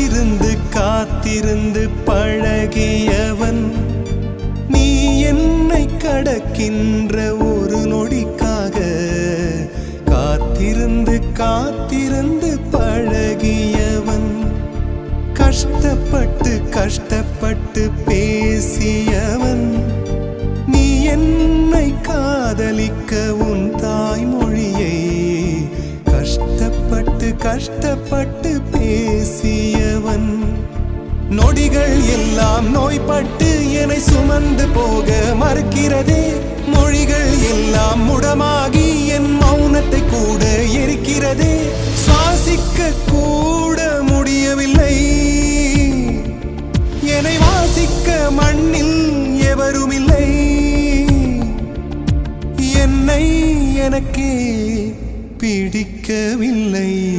காத்திருந்து காத்திருந்து பழகியவன். நீ என்னை கடக்கின்ற ஒரு நொடிக்காக காத்திருந்து காத்திருந்து பழகியவன். கஷ்டப்பட்டு கஷ்டப்பட்டு பேசியவன். நீ என்னை காதலிக்க உன் தாய்மொழியை. கஷ்டப்பட்டு கஷ்டப்பட்டு பேசி நொடிகள் எல்லாம் நோய்பட்டு என்னை சுமந்து போக மறுக்கிறதே. மொழிகள் எல்லாம் முடமாகி என் மௌனத்தை கூட எரிக்கிறதே. சுவாசிக்க கூட முடியவில்லை. என்னை வாசிக்க மண்ணில் எவருமில்லை. என்னை எனக்கே பிடிக்கவில்லை.